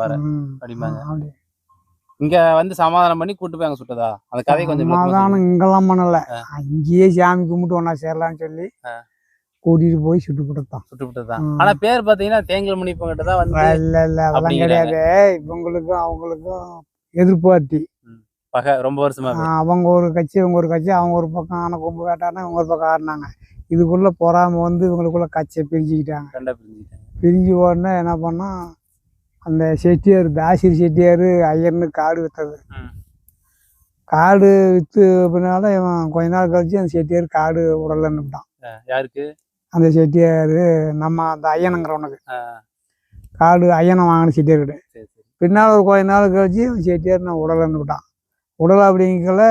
பாரு ம். அப்படிம்பாங்க. அப்படி. இங்க வந்து சமாதானம் பண்ணி கூட்டு போய் அங்க சுட்டதா அந்த கதையை கொஞ்சம் சமாதானம். இங்கெல்லாம் பண்ணல. அங்கேயே சாமி கும்பிட்டு ஒன்னா சேரலாம்னு சொல்லி. கூட்டிட்டு போய் சுட்டு கொடுத்தான் சுட்டு விட்டதுதான் ம். ஆனா பேர் பாத்தீங்கன்னா தேங்கல் முனிப்பங்கிட்ட தான் வந்து இல்ல இல்ல அதெல்லாம். கிடையாது இவங்களுக்கும் அவங்களுக்கும் எதிர்பார்த்தி பகை ரொம்ப வருஷமா அவங்க ஒரு கட்சி இவங்க ஒரு கட்சி அவங்க ஒரு பக்கம் ஆன கொம்பு வேட்டானா இவங்க ஒரு பக்கம் ஆடினாங்க இதுக்குள்ள பொறாம வந்து இவங்களுக்குள்ள கட்சியை பிரிஞ்சுக்கிட்டாங்க பிரிஞ்சு உடனே என்ன பண்ணா அந்த செட்டியார் தாசிரி செட்டியார் ஐயர்னு காடு ம். காடு வித்து பின்னால இவன் கொஞ்ச நாள் கழிச்சு அந்த செட்டியார் காடு உடலன்னுட்டான் அஹ் யாருக்கு? அந்த செட்டியார் நம்ம அந்த ஐயனுங்கிறவனுக்கு. காடு ஐயனை வாங்கின செட்டியார்கிட்ட. சரி சரி. பின்னால் ஒரு கொஞ்ச நாள் கழிச்சு செட்டியார் நான் உடலன்னு விட்டான் உடல் அப்படிங்கல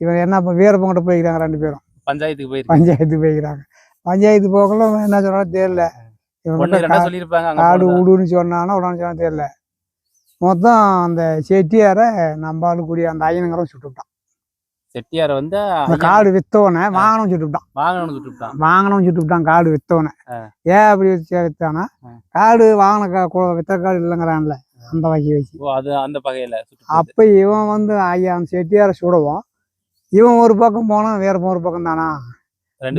இவன் என்ன வீரப்பங்கிட்ட போய்க்கிறாங்க ரெண்டு பேரும். பஞ்சாயத்துக்கு போயிருக்கு பஞ்சாயத்து போய்க்கிறாங்க. பஞ்சாயத்து போகல இவன் என்ன சொன்னாலும் தெரியல. காடு. விடுன்னு சொன்னானா உடனே சொன்னா தெரியல. மொத்தம் அந்த செட்டியாரை நம்பாலு கூடிய அந்த ஐயனுங்கிறவன் சுட்டுவிட்டான். செட்டியார வந்து அந்த காடு வித்தவனை வாங்கணும் சுட்டுவிட்டான். வாங்கணும்னு சுட்டுட்டான் வாங்கணும் சுட்டுவிட்டான் காடு வித்தவனை. ஏன் அப்படி வித்தானா. காடு வாங்கின வித்த காடு இல்லைங்கிறான்ல அந்த வகை வச்சு. ஓ அது அந்த சுட்டு அப்ப இவன் வந்து ஐயா அந்த செட்டியாரை சுடுவோம் இவன் ஒரு பக்கம் போனான் வீரப்பன் ஒரு பக்கம் தானா?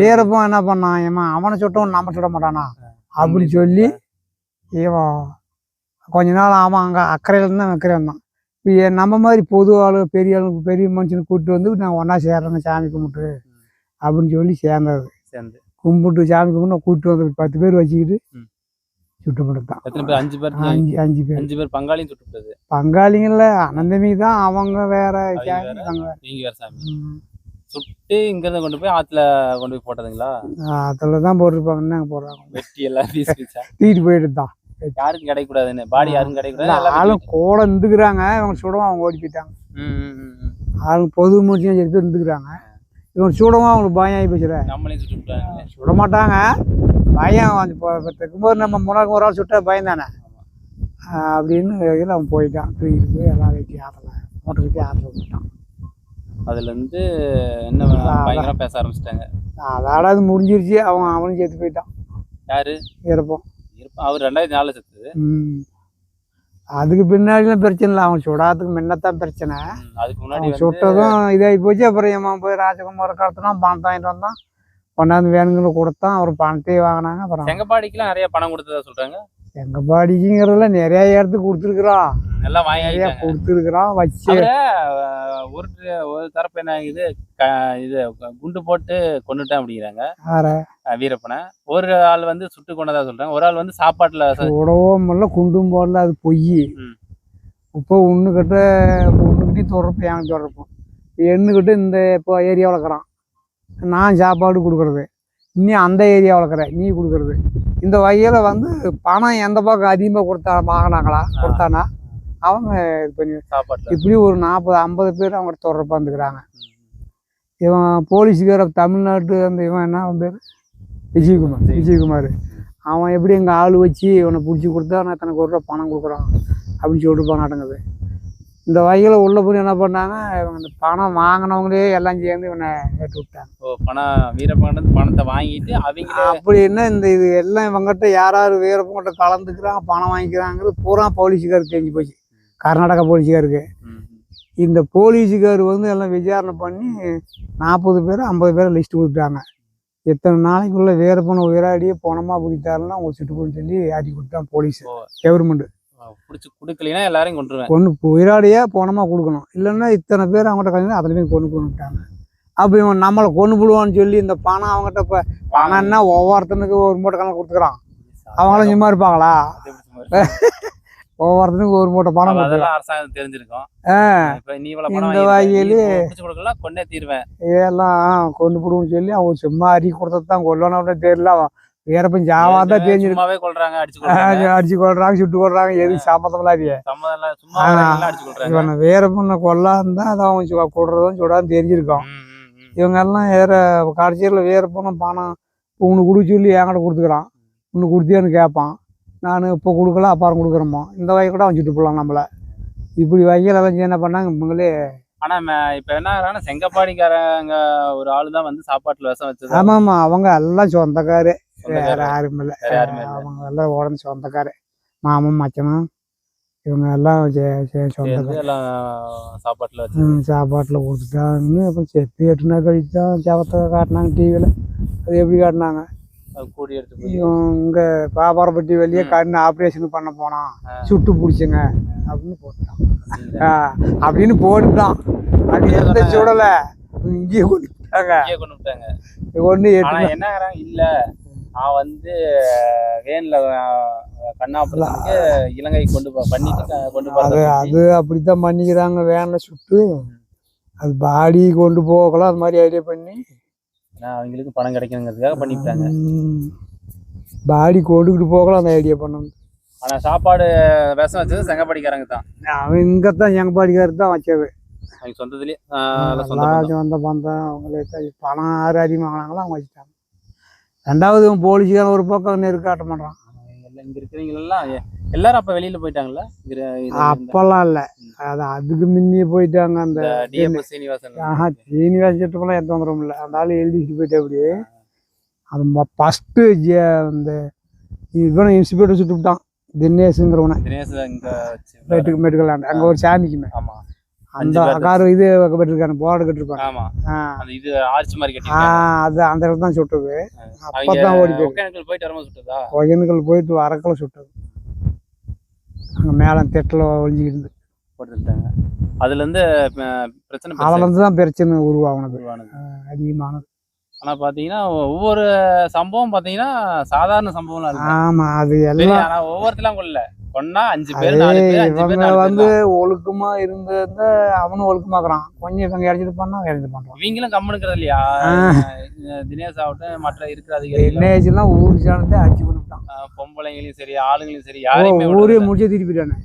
வீரப்பன் என்ன பண்ணான் இவன்? அவனை சுட்டவன் நம்ம சுட மாட்டானா? அப்படி சொல்லி இவன் கொஞ்ச நாள் அவன் அங்கே அக்கறையில் இருந்து அக்கறை வந்தான் இப்போ நம்ம மாதிரி பொது ஆளு பெரிய ஆளு பெரிய மனுஷனை கூப்பிட்டு வந்து நான் ஒன்றா சேர்றேங்க சாமி கும்பிட்டு அப்படின்னு சொல்லி சேர்ந்தது. சேர்ந்து. கும்பிட்டு சாமி கும்பிட்டு கூப்பிட்டு வந்து பத்து பேர் வச்சுக்கிட்டு ம். சுட்டு கொடுத்தான் எத்தனை பேர்? அஞ்சு பேர்? அஞ்சு அஞ்சு பேர். அஞ்சு பேர் பங்காளியும் சுட்டு விட்டது பங்காளிங்கள அனந்தமி தான் அவங்க வேற சாமி சுட்டு இங்க இருந்து கொண்டு போய் ஆத்துல கொண்டு போய் போட்டதுங்களா? அதில் தான் போட்டிருப்பாங்கன்னு அங்கே போடுறாங்க? வெட்டி எல்லாம் பீஸ் பீஸா தூக்கிட்டு போயிட்டு தான் யாருக்கும் கிடைக்கூடாதுன்னு பாடி யாருக்கும் கிடைக்கூடாது ஆளும் கூட இருந்துக்கிறாங்க. இவங்க சுடவும் அவங்க ஓடி போயிட்டாங்க. ஆளுங்க பொது மூச்சியும் சரி பேர் இருந்துக்கிறாங்க. இவங்க சுடவும் அவங்களுக்கு பயம் ஆகி போச்சுல. நம்மளையும் சுட்டு சுட மாட்டாங்க. பயம் தைக்கும்போது நம்ம முன்னாடி ஒரு ஆள் சுட்டா பயம் தானே? அப்படின்னு அவன் போயிட்டான். தூக்கிட்டு போய் எல்லாம் வெட்டி ஆற்றல மூட்டை வெட்டி ஆற்றல விட்டான் அதுல இருந்து என்ன பயங்கரமா பேச ஆரம்பிச்சிட்டாங்க. அதோட அது முடிஞ்சிருச்சு. அவன் அவனும் சேர்த்து போயிட்டான். யாரு? இருப்போம் இருப்பான் அவர் ரெண்டாயிரத்தி நாலுல செத்தது. அதுக்கு பின்னாடிலாம் பிரச்சனை இல்லை. அவன் சுடாததுக்கு முன்னத்தான் பிரச்சனை. அதுக்கு முன்னாடி சுட்டதும் இதாகி போச்சு அப்புறம் இவன் போய் ராஜகுமார் காலத்துனா பணத்தை வாங்கிட்டு வந்தான். கொண்டாந்து வேணுங்கன்னு கொடுத்தான் அவர் பணத்தையே வாங்கினாங்க. அப்புறம் செங்கப்பாடிக்கெல்லாம் நிறைய பணம் கொடுத்ததா சொல்றாங்க? எங்க பாடிக்குங்கிறதுல நிறைய இடத்துக்கு கொடுத்துருக்குறான் எல்லாம் வாங்கி கொடுத்துருக்குறான் வச்சு. ஒரு ஒரு தரப்பு என்ன க- இது குண்டு போட்டு கொண்டுட்டேன் அப்படிங்கிறாங்க. வீரப்பனை. ஒரு ஆள் வந்து சுட்டு கொண்டதா சொல்றாங்க. ஒரு ஆள் வந்து சாப்பாட்டுல உடவும் இல்லை குண்டும் போடல அது பொய். இப்போ ஒன்றுக்கிட்ட ஒன்றுக்கிட்டி தொடர்ப்பு எனக்கு தொடர்ப்போம் எண்ணுக்கிட்ட இந்த இப்போ ஏரியா வளர்க்குறான் நான் சாப்பாடு கொடுக்குறது. நீ அந்த ஏரியா வளர்க்குற நீ கொடுக்குறது. இந்த வகையில் வந்து பணம் எந்த பக்கம் அதிகமாக கொடுத்தா வாங்கினாங்களா? கொடுத்தானா? அவங்க இது பண்ணி இப்படி ஒரு நாற்பது ஐம்பது பேர் அவங்க தொடர்பாக இருந்துக்கிறாங்க ம். இவன் போலீஸுக்கார தமிழ்நாட்டு அந்த இவன் என்ன பேர்? விஜயகுமார் விஜயகுமார். அவன் எப்படி எங்கள் ஆள் வச்சு இவனை பிடிச்சி கொடுத்தா நான் தனக்கு ஒரு ரூபா பணம் கொடுக்குறான் அப்படின்னு சொல்லிட்டு போனாட்டுங்குது இந்த வகையில் உள்ள போய் என்ன பண்ணாங்க இவங்க இந்த பணம் வாங்கினவங்களே எல்லாம் சேர்ந்து இவனை ஏற்றி விட்டாங்க. ஓ பணம் வீரப்பன் பணத்தை வாங்கிட்டு அவங்களே அப்படின்னா இந்த இது எல்லாம் இவங்ககிட்ட யார் யார் வீரப்பங்கிட்ட கலந்துக்கிறாங்க பணம் வாங்கிக்கிறாங்கிறது பூரா போலீஸுக்காருக்கு தெரிஞ்சு போச்சு. கர்நாடகா போலீஸுக்காருக்கு. இந்த போலீஸுக்கார் வந்து எல்லாம் விசாரணை பண்ணி நாற்பது பேர் ஐம்பது பேர் லிஸ்ட் கொடுத்துட்டாங்க. எத்தனை நாளைக்குள்ள வீரப்பனை உயிராடியே போனமா பிடித்தாருன்னா அவங்க சுட்டுப்போன்னு சொல்லி ஆட்டி கொடுத்தான் போலீஸ் ஓ. புடிச்சு கொடுக்கலைன்னா எல்லாரையும் கொண்டுருவேன் கொண்டு உயிராடியே போனமா கொடுக்கணும். இல்லைன்னா இத்தனை பேர் அவங்ககிட்ட கலந்து அத்தனை பேர் கொண்டு கொண்டுட்டாங்க அப்போ இவன் நம்மளை கொண்டு போடுவான்னு சொல்லி இந்த பணம் அவங்ககிட்ட இப்போ பணம்னா ஒவ்வொருத்தனுக்கு ஒரு மூட்டை கணக்கு கொடுத்துக்கிறான். அவங்களும் சும்மா இருப்பாங்களா? ஒவ்வொருத்தனுக்கு ஒரு மூட்டை பணம் அரசாங்கம் தெரிஞ்சிருக்கும். இந்த வகையிலே- கொடுக்கலாம் கொண்டே தீருவேன். இதெல்லாம் கொண்டு போடுவோம்னு சொல்லி அவன் சும்மா அறி கொடுத்தது தான் கொல்லணும் அப்படின்னு தெரியல வீரப்பன் ஜாவாதான் ஏற்கனவே தெரிஞ்சிருக்கு அடிச்சு கொள்றாங்க. அடிச்சு கொள்றாங்க சுட்டு கொள்றாங்க எதுவும் இல்லாதிய சம்மதம் இல்ல சும்மா ஆ. வர்றவங்க அடிச்சு கொள்றாங்க. இவனை வீரப்பனை கொல்லாந்தா அதை அவன் கொடுறதும் சுடான்னு தெரிஞ்சிருக்கான் ம், ம், ம். இவங்க எல்லாம் வேற கடைசியில் வீரப்பனும் பணம் இப்போ உனக்கு கொடுக்க சொல்லி என்கிட்ட கொடுத்துக்கிறான். உனக்கு கொடுத்தியான்னு கேட்பான். நான் இப்போ கொடுக்கல அப்புறம் கொடுக்குறோமோ இந்த வகை கூட அவன் சுட்டு போடலாம் நம்மளை. இப்படி வகையில் எல்லாம் என்ன பண்ணாங்க இவங்களே. ஆனா இப்ப என்ன செங்கப்பாடிக்காரங்க ஒரு ஆளு தான் வந்து சாப்பாட்டுல விஷம் வச்சது. ஆமாம் ஆமாம் அவங்க எல்லாம் சொந்தக்காரு. வேற. யாரும் இல்லை. அவங்க எல்லாம் உடனே சொந்தக்காரு மாமன் மச்சனும் இவங்க எல்லாம் சே- சே- சேர்ந்து சொந்தக்கார எல்லாம் சாப்பாட்டுல சாப்பாட்டில் கொடுத்துட்டாங்கன்னு அப்புறம் செத்து எட்டு நாள் கழிச்சு தான் சவத்தை காட்டினாங்க டிவியில் அது எப்படி காட்டினாங்க? கூடி எடுத்து இவங்க பாப்பாரப்பட்டி வெளியே கண்ணு ஆப்ரேஷன் பண்ண போனான். சுட்டு பிடிச்சங்க. அப்படின்னு போட்டான் அப்படின்னு போட்டுட்டான். அது எந்த சுடலை? இங்கேயே கொண்டு விட்டாங்க. கொண்டு எட்டு என்னங்கிறாங்க இல்ல. நான் வந்து வேன்ல கண்ணாபுரத்துக்கு இலங்கை கொண்டு போ பண்ணிட்டு கொண்டு அது போறது அது அப்படித்தான் பண்ணிக்கிறாங்க வேனில் சுட்டு. அது பாடி கொண்டு போகலாம் அது மாதிரி ஐடியா பண்ணி. ஏன்னா அவங்களுக்கு பணம் கிடைக்கணுங்கிறதுக்காக பண்ணிவிட்டாங்க. பாடி கொண்டுக்கிட்டு போகலாம் அந்த ஐடியா பண்ணணும். ஆனா சாப்பாடு விஷம் வச்சது செங்கப்பாடிக்காரங்க தான். அவன் இங்கே தான் எங்கள் பாடிக்காரர் தான் வச்சது. அவங்க சொந்தத்துலயே சொந்த பந்தம். அவங்களே பணம் யார் அதிகமாக வாங்கினாங்களோ அவங்க வச்சுட்டாங்க. ரெண்டாவது இவன் போலீஸ்காரன் ஒரு பக்கம் நெருக்காட்ட மாட்டான் இங்க எ- எல்லாரும் அப்ப வெளியில இந்த அப்பெல்லாம் இல்லை. அது அதுக்கு முன்னே போயிட்டாங்க அந்த சீனிவாசன். ஆஹா சீனிவாச சட்டமெல்லாம் எந்த வந்துடும் இல்லை. அந்த ஆள் எழுதிட்டு போயிட்டு அப்படி அது ஃபஸ்ட்டு அந்த இவனை இன்ஸ்பெக்டர் சுட்டு விட்டான். தினேஷுங்கிறவனை. தினேஷ் இங்க மெடிக்கல் அங்கே ஒரு சாமிக்குமே ஆமா. அந்த கார் இது கட்டிருக்காங்க போர்டு கட்டிருப்பாங்க ஆமா. அந்த இது ஆர்ச் மாதிரி கட்டிருக்காங்க அது அந்த இடத்துல தான் சுட்டது. அப்பதான் ஓடி போயிருக்கு. ஒகேனக்கல் போயிட்டு வரும்போது சுட்டதா? ஒகேனக்கல் போயிட்டு வரக்கல சுட்டது. அங்கே மேலே தெட்டில் ஒழிஞ்சிக்கிட்டு போட்டுட்டாங்க அதுல இருந்து பிரச்சனை அதுல இருந்து தான் பிரச்சனை உருவாகுனது. உருவானது. அதிகமானது. ஆனா பாத்தீங்கன்னா ஒவ்வொரு சம்பவம் பாத்தீங்கன்னா சாதாரண சம்பவம் ஆமா அது எல்லாம் ஆனா ஒவ்வொருத்தலாம் கொல்ல. கொன்னா அஞ்சு பேர் நாலு பேர் அஞ்சு பேர் இவங்க நாலு வந்து ஒழுக்கமா இருந்த அவனும் ஒழுக்கமாக்குறான். கொஞ்சம் இவங்க இறச்சிட்டு பண்ணா இறஞ்சி பண்றான் இவங்களும் கம்முனுக்கிறது இல்லையா? தினேஷ் ஆகட்டும் மற்ற இருக்கிற அதிகாரிகள் என்னேஜ்லாம் ஊர் சாணத்தை அடிச்சு கொண்டுட்டான். அஹ் பொம்பளைங்களையும் சரி ஆளுங்களையும் சரி யாரையுமே ஊரே முடிச்சு திருப்பிட்டானே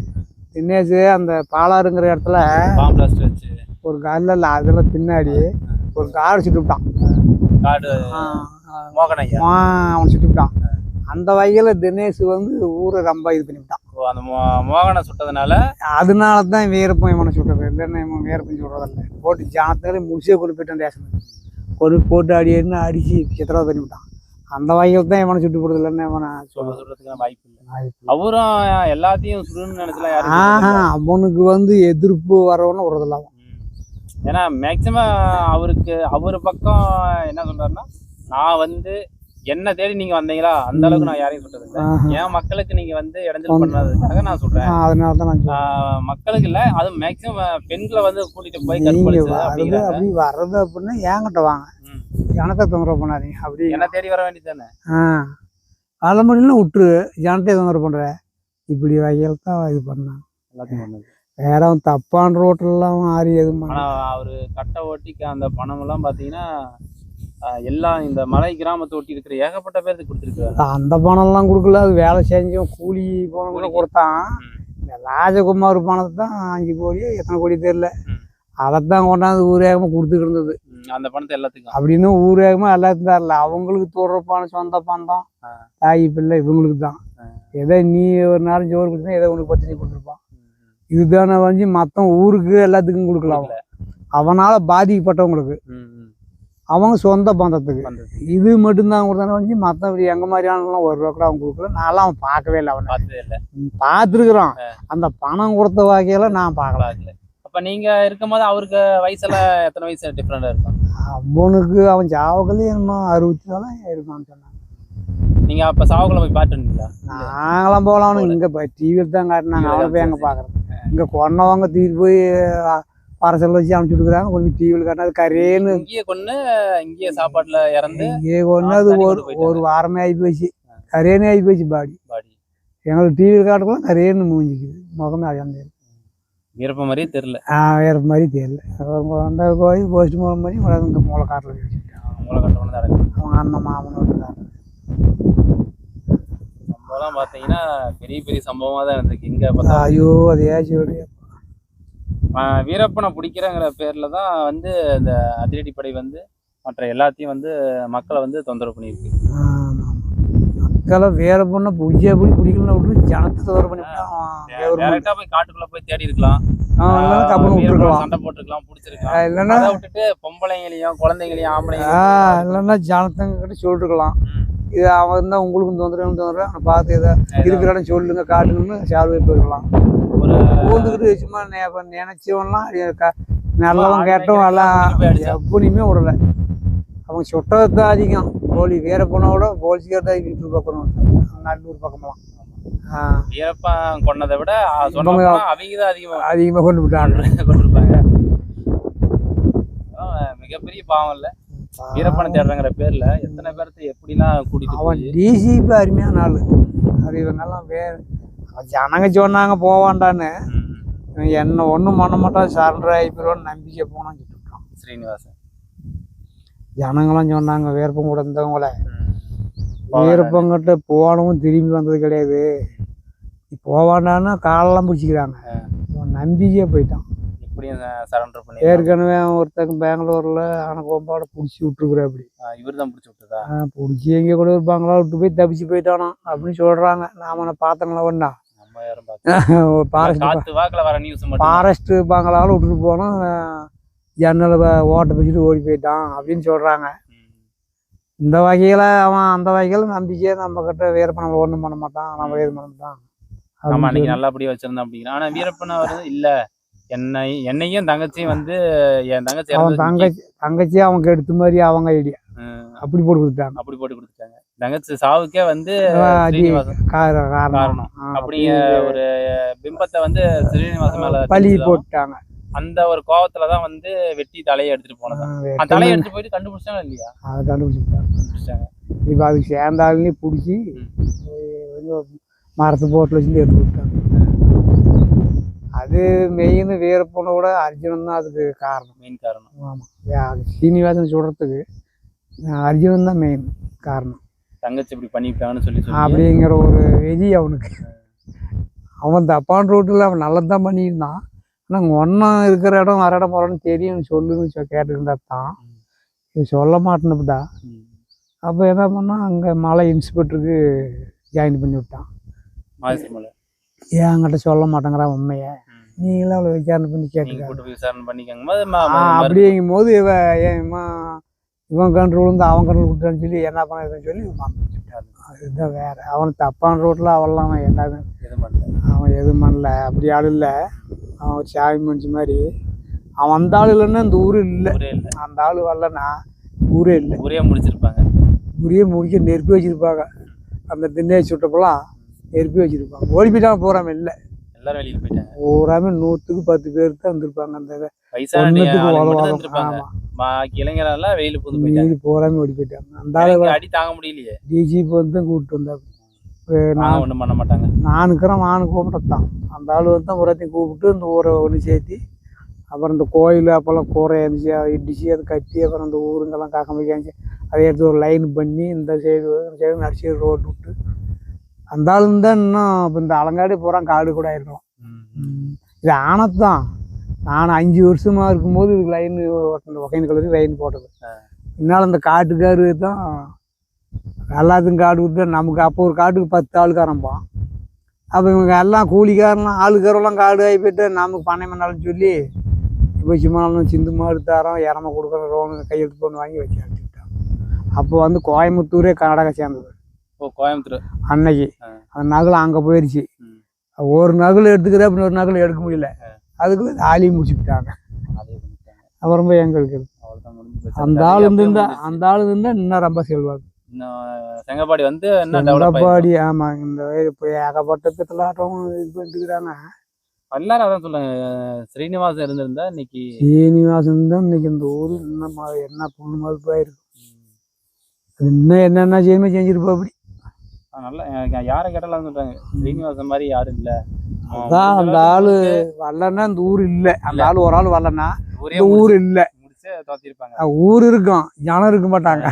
தினேஷ் அந்த பாலாறுங்கிற இடத்துல பாம்பு பிளாஸ்ட் வச்சு. ஒரு காலில் இல்லை அதில் பின்னாடி ஒரு கார் சுட்டு விட்டான். காடு ஆ, மோகன் ஐயா ஆ, அவன் சுட்டு விட்டான். அந்த வகையில் தினேஷ் வந்து ஊரை ரொம்ப இது பண்ணி விட்டான் ஓ, அந்த மோகனை சுட்டதுனால அதனால தான் வீரப்பன் இவனை சுட்டது. இல்லைன்னா இவன் வீரப்பன் சொல்றதில்ல. போட்டு ஜானத்தாலே முடிச்சே கொண்டு போயிட்டான் ரேஷனுக்கு கொண்டு போட்டு அடி அடின்னு அடிச்சு சித்திரவதை பண்ணி விட்டான். அந்த வகையில் தான் இவனை சுட்டு போடுறது. இல்லைன்னு இவனை சொல்ல சொல்றதுக்கான வாய்ப்பு இல்லை. அவரும் எல்லாத்தையும் சுடணும்னு நினைச்சலாம் ஆஹா அவனுக்கு வந்து எதிர்ப்பு வரவன்னு விடுறதில்ல அவன் ம். ஏன்னா மேக்சிமம் அவருக்கு அவர் பக்கம் என்ன சொல்றாருன்னா நான் வந்து என்ன தேடி நீங்க வந்தீங்களா? அந்த அளவுக்கு நான் யாரையும் சொல்றது இல்லை ஆஹா. என் மக்களுக்கு நீங்க வந்து இடைஞ்சல் பண்ணாததுக்காக நான் சொல்றேன் ஆ, அதனால தான் நான் சொல்றேன். ஆஹ் மக்களுக்கு இல்ல அது மேக்சிமம் பெண்களை வந்து கூட்டிட்டு போய் அப்படிங்கிறாங்க. அப்படி வர்றது அப்படின்னா என்கிட்ட வாங்க. ஜனத்தை தொந்தரவு பண்ணாதீங்க. அப்படி என்ன தேடி வர வேண்டியதானே ஆ. அலமடிலாம் விட்டுரு ஜனத்தை தொந்தரவு பண்ற. இப்படி வகையில் தான் இது பண்ணான் எல்லாத்தையும் பண்ணது. வேற அவன் தப்பான ரோட்டிலலாம் ஆறி எதுவும் அவரு கட்டை ஓட்டிக்கு அந்த பணம் எல்லாம் பாத்தீங்கன்னா எல்லாம் இந்த மலை கிராமத்தை ஒட்டி இருக்கிற ஏகப்பட்ட பேருக்கு கொடுத்துருக்காரு அந்த பணம்லாம் கொடுக்கல அது வேலை செஞ்சோம் கூலி பணம் கூட. கொடுத்தான் இந்த ராஜகுமார் பணத்தை தான் அஞ்சு கோடி எத்தனை கோடி தெரியல. அதைத்தான் கொண்டாந்து ஊரேகமாக கொடுத்துக்கிட்டு இருந்தது அந்த பணத்தை எல்லாத்துக்கும் அப்படின்னு ஊரேகமாக எல்லாத்தையும் தரல அவங்களுக்கு தோடுற பணம் சொந்த பந்தம். தாய் பிள்ளை இவங்களுக்கு தான். ஏதோ நீ ஒரு நேரம் சோறு கொடுத்தா ஏதோ உனக்கு பத்து நீ கொடுத்துருப்பான். இதுதானே வந்து மற்ற ஊருக்கு எல்லாத்துக்கும் கொடுக்கலாம் கொடுக்கல. அவனால பாதிக்கப்பட்டவங்களுக்கு. அவங்க சொந்த பந்தத்துக்கு. இது மட்டும்தான் கொடுத்தானே வந்து மற்றபடி எங்க மாதிரியானலாம் ஒரு ரூபா கூட அவன் கொடுக்கல. நான்லாம் அவன் பார்க்கவே இல்லை அவனை. பார்த்ததே இல்ல. பார்த்துருக்குறான். அந்த பணம் கொடுத்த வகையில நான் பார்க்கல. அப்ப நீங்க இருக்கும்போது அவருக்கு வயசுல எத்தனை வயசு டிஃப்ரெண்டா இருக்கும்? அவனுக்கு அவன் சாவக்கலே என்னமோ அறுபத்தி நாளா இருக்கான்னு சொன்னான் நீங்க அப்ப சாவுக்குள்ள போய் பாட்டு வந்தீங்களா நாங்களாம் போகலாம். அவனுக்கு இங்கே டிவியில் தான் காட்டினாங்க. அவனை போய் அங்கே பார்க்குறேன். இங்கே கொன்னவங்க தூக்கிட்டு போய் பரசல் வச்சு அனுப்பிச்சு விட்டுக்கிறாங்க. கொண்டு டிவியில் காட்டினா அது கரேன்னு இங்கேயே கொண்டு இங்கேயே சாப்பாட்டுல இறந்து இங்கே கொண்டு அது ஒரு கொண்டு. ஒரு வாரமே ஆகி போச்சு. கரேனே ஆகி போச்சு பாடி. பாடி. எங்களுக்கு டிவியில் காட்டுக்குள்ள கரேன்னு மூஞ்சிக்குது. முகமே அழகாந்து வீரப்ப மாதிரியே தெரியல. வேறு மாதிரி தெரியல. அவங்க கொண்ட போய் போஸ்ட் மூலம் பண்ணி கொண்டாந்து இங்கே மூளை காட்டில் வச்சுட்டாங்க. உங்களை கட்டணும் நடக்கும் அவங்க அண்ணன் மாமன் விட்டுருக்காங்க சம்பவம்லாம் பாத்தீங்கன்னா பெரிய பெரிய சம்பவமா தான் இருந்திருக்கு. இங்க பார்த்தா ஐயோ அது ஏச்சு வீரப்பனை பிடிக்கிறங்கிற பேர்ல தான் வந்து இந்த அதிரடிப்படை வந்து மற்ற எல்லாத்தையும் வந்து மக்களை வந்து தொந்தரவு பண்ணியிருக்கு. மக்களை வேற பொண்ணை பூஜை எப்படி பிடிக்கலன்னு விட்டு ஜனத்தை தவறு பண்ணி டேரக்டா போய் காட்டுக்குள்ள போய் தேடி இருக்கலாம். வீரப்பனை சண்டை போட்டுருக்கலாம் பிடிச்சிருக்கலாம். இல்லைன்னா அதை விட்டுட்டு பொம்பளைங்களையும் குழந்தைங்களையும் ஆம்பளைங்களையும் ஆ இல்லைன்னா ஜனத்தங்க கிட்ட சொல்லிருக்கலாம். இது அவன் தான் உங்களுக்கும் தொந்தரவு தொந்தரவு அவனை பார்த்து இதை இருக்கிற இடம் சொல்லுங்க காட்டுங்கன்னு சால்வை போயிருக்கலாம் ஒரு ஊந்துக்கிட்டு சும்மா நினைச்சவன்லாம் நல்லவன் கேட்டவன் எல்லாம். எப்படியுமே விடல. அவங்க சுட்டது தான் அதிகம். போலி வேற போனோட போலீஸ்கார் தான் வீட்டு பக்கம் நல்லூர் பக்கமெல்லாம். வீரப்பன் கொன்னதை விட அவங்க தான் அதிகமா அதிகமாக கொண்டு விட்டாங்க அதான் மிகப்பெரிய பாவம் இல்ல. வீரப்பனை தேடுறங்கிற பேர்ல எத்தனை பேர்த்த எப்படிலாம் கூட்டிட்டு அவன் டிசிபி அருமையான ஆளு. அது இவங்கெல்லாம் வேற ஜனங்க சொன்னாங்க இவன் என்ன ஒன்றும் பண்ண மாட்டான் சரண்டர் ஆகிப்பிடுவான்னு நம்பிக்கை போனான்னு சொல்லிவிட்டான் ஸ்ரீனிவாசன். ஜனங்களாம் சொன்னாங்க வீரப்பன் கூட இருந்தவங்கள. வீரப்பங்கிட்ட போனவும் திரும்பி வந்தது கிடையாது. போவாண்டான்னா காலெல்லாம் பிடிச்சிக்கிறாங்க. நம்பிக்கையே போயிட்டான். எப்படியும் சரண்டர் பண்ணி ஏற்கனவே ஒருத்தங்க பெங்களூர்ல அனகோம்பாட பிடிச்சி விட்டுருக்குற அப்படி இவர் தான் பிடிச்சி விட்டதா? பிடிச்சி எங்கே கூட ஒரு பங்களா விட்டு போய் தப்பிச்சு போயிட்டானோ அப்படின்னு சொல்றாங்க. நாம பார்த்தங்களா நம்ம ஒரு ஃபாரஸ்ட் பங்களாவில் விட்டுட்டு போனோம் ஜன்னலை ஓட்டை பிடிச்சிட்டு ஓடி போயிட்டான் அப்படின்னு சொல்றாங்க. இந்த வகையில அவன் அந்த வகையில நம்பிக்கையே நம்ம கிட்ட வீரப்பன் நம்மள ஒண்ணும் பண்ண மாட்டான். நம்ம எதுவும் பண்ண மாட்டான். அப்படின்னு அன்னைக்கு நல்லபடியா வச்சிருந்தோம் அப்படிங்கிற. ஆனா வீரப்பன் வருது இல்ல. என்னை என்னையும் தங்கச்சியும் வந்து என் தங்கச்சி அவன் தங்கச்சி தங்கச்சி அவங்க எடுத்த மாதிரி அவங்க ஐடியா அப்படி போட்டு கொடுத்தாங்க அப்படி போட்டு கொடுத்துட்டாங்க. தங்கச்சி சாவுக்கே வந்து காரணம். அப்படி ஒரு பிம்பத்தை வந்து ஸ்ரீனிவாசன் மேல பழி. போட்டாங்க அந்த ஒரு கோவத்துலதான் வந்து வெட்டி தலையை எடுத்துட்டு போனது. ஆ, அந்த தலையை எடுத்துட்டு போயிட்டு கண்டுபிடிச்சாங்க இல்லையா? அதை கண்டுபிடிச்சிட்டாங்க. இப்போ அதுக்கு சேர்ந்தாலுமே பிடிச்சி. மரத்து போட்டில் வச்சு எடுத்து விட்டாங்க அது மெயின் வீரப்பனை விட அர்ஜுனன் தான் அதுக்கு காரணம். மெயின் காரணம். ஆமாம் சீனிவாசன் சொல்கிறதுக்கு அர்ஜுனன் தான் மெயின் காரணம். தங்கச்சி இப்படி பண்ணிவிட்டாங்கன்னு சொல்லி அப்படிங்கிற ஒரு வெறி அவனுக்கு. அவன் தப்பான ரோட்டில் அவன் நல்லது தான் பண்ணியிருந்தான். ஆனால் ஒன்றா இருக்கிற இடம் வர இடம் போகிறோன்னு தெரியும் சொல்லுன்னு சொ கேட்டுருந்தா தான். இது சொல்ல மாட்டேன்னுப்படா. அப்போ என்ன பண்ணால் அங்கே மலை இன்ஸ்பெக்டருக்கு ஜாயின் பண்ணி விட்டான். ஏன் என்கிட்ட சொல்ல மாட்டேங்கிறான் உண்மையை? நீங்களும் அவளை விசாரணை பண்ணி நீங்க கேட்டுக்க கூட்டு போய் விசாரணை பண்ணிக்கோங்க. அப்படிங்கும் போது இவ இவன் கண்ட்ரோல் வந்து அவன் கண்ட்ரோல் விட்டான்னு சொல்லி என்ன பண்ணதுன்னு சொல்லி மறந்து வச்சுட்டாரு அதுதான் வேற. அவன் தப்பான ரோட்டில் அவெல்லாம் அவன் என்னது இது பண்ணல. அவன் எதுவும் பண்ணல. அப்படி ஆள் இல்லை. அவன் ஒரு சாமி மனுஷன் மாதிரி. அவன் அந்த ஆள் இல்லைன்னா இந்த ஊர் இல்லை. அந்த ஆள் வரலன்னா ஊரே இல்லை. ஊரே முடிச்சிருப்பாங்க. ஊரே முடிக்க நெருப்பி வச்சிருப்பாங்க. அந்த திண்ணையை சுட்டப்பெல்லாம் நெருப்பி வச்சிருப்பாங்க. ஓடி போயிட்டாங்க போறாம இல்லை. எல்லாரும் வெளியில போயிட்டாங்க. பூராமே நூற்றுக்கு பத்து பேர் தான் வந்திருப்பாங்க அந்த வயசான ஒன்றுத்துக்கு ஆளுங்க உதவ மட்டும் தான் உதவ இருந்திருப்பாங்க ஆமாம் பாக்கி இளைஞர் எல்லாம் வெயில புது போயிட்டாங்க. பூராமே ஓடி போயிட்டாங்க. அந்த அடி தாங்க முடியலையே. டிஜிபி வந்து கூப்பிட்டு வந்தாங்க. நான் ஒண்ணும் பண்ண மாட்டாங்க. நான் இருக்கிறேன் நான் கூப்பிட்டதான் அந்த ஆள் வந்து தான் உரத்தையும் கூப்பிட்டு இந்த ஊரை ஒன்று சேர்த்தி அப்புறம் இந்த கோயில் அப்போல்லாம் கூரை இருந்துச்சு இடிச்சு அதை கட்டி அப்புறம் இந்த ஊருங்கெல்லாம் காக்க வைக்காச்சு அதை எடுத்து ஒரு லைன் பண்ணி இந்த சைடு சைடு நடிச்சு ரோடு விட்டு அந்த ஆளு தான் இன்னும் இப்போ இந்த அலங்காடு பூரா காடு கூட ஆயிருக்கலாம் ம். இது ஆனது தான் நான் அஞ்சு வருஷமா இருக்கும்போது இதுக்கு லைன் ஒகைன் கலருக்கு லைன் போட்டது. இதனால அந்த காட்டுக்காரு தான் எல்லாத்துக்கும் காடு விட்டு நமக்கு அப்போ ஒரு காட்டுக்கு பத்து ஆளுக்கு ஆரம்பிப்பான் அப்போ இவங்க எல்லாம் கூலிக்காரலாம் ஆளுக்காரெல்லாம் காடு ஆகி போயிட்டு நமக்கு பண்ணை பண்ணாலும் சொல்லி இப்போ சும்மாலும் சிந்து மாடு தரோம் இறம கொடுக்குற ரோனு கையெழுத்து பொண்ணு வாங்கி வச்சு அடிச்சுட்டான் அப்போ வந்து கோயம்புத்தூரே கர்நாடகா சேர்ந்தது. கோயம்புத்தூர். அன்னைக்கு. அந்த நகல் அங்கே போயிடுச்சு. ஒரு நகல் எடுத்துக்கிற அப்படின்னு ஒரு நகல் எடுக்க முடியல. அதுக்குள்ள ஆளையும் முடிச்சுக்கிட்டாங்க அதே பண்ணிட்டாங்க அப்புறம் போய் எங்க இருக்குது. அந்த ஆள் இருந்தா. அந்த ஆள் இருந்தா இன்னும் ரொம்ப செல்வாக்கு. செங்கப்பாடி வந்து இன்னும் டெவலப் பாடி ஆமா இந்த இப்போ ஏகப்பட்ட பித்தலாட்டம் இது பண்ணிட்டுக்கிறாங்க. எல்லாரும் அதான் சொல்றாங்க. ஸ்ரீனிவாசன் இருந்திருந்தா இன்னைக்கு சீனிவாசன் தான் இன்னைக்கு இந்த ஊர் இன்னும் என்ன பொண்ணு மதிப்பாக இருக்கு அது இன்னும் என்னென்ன செய்யுமே செஞ்சிருப்பா அப்படி நல்லா யாரை கேட்டாலும் சொல்றாங்க ஸ்ரீனிவாசன் மாதிரி யாரும் இல்ல. அதான் அந்த ஆளு வரலன்னா இந்த ஊர் இல்லை. அந்த ஆள் ஒரு ஆள் வரலன்னா இந்த ஊர் இல்லை. ஊர் இருக்கும். ஜனம் இருக்க மாட்டாங்க.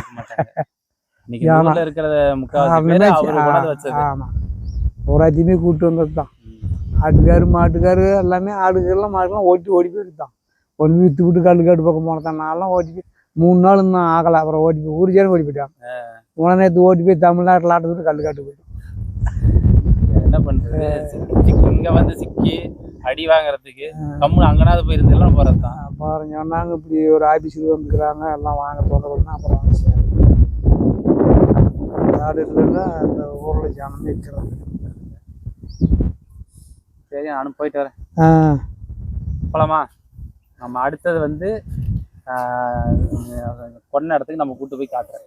பூராத்தையுமே கூப்பிட்டு வந்தது தான் ம். ஆட்டுக்காரு மாட்டுக்காரு எல்லாமே ஆடுகள்லாம் மாடுலாம் ஓட்டி ஓடி போயிருந்தான். ஒன்று வித்து விட்டு கல்லு காட்டு பக்கம் போனதான் நான்லாம் ஓட்டி போய் மூணு நாள் இன்னும் ஆகலை. அப்புறம் ஓட்டி போய் ஊர் சேரம் ஓடி போயிட்டான் உன நேற்று ஓட்டி போய் தமிழ்நாட்டில் ஆட்டத்துக்கு கல்லு காட்டு போயிட்டான் என்ன சிக்கி- இங்க வந்து சிக்கி அடி வாங்குறதுக்கு. கம்முனு அங்கனாவது போய் இருந்தெல்லாம் போறதுதான். அப்புறம் சொன்னாங்க இப்படி ஒரு ஆஃபீஸுக்கு வந்துக்கிறாங்க எல்லாம் வாங்க தொடர்புனா அப்புறம் சேர்ந்தேன். அந்த ஊரில் ஜனமே இருக்கிறது சரி நானும் போயிட்டு வரேன். ஆ. போலாமா? நம்ம அடுத்தது வந்து கொன்ன இடத்துக்கு நம்ம கூட்டு போய் காட்டுறேன்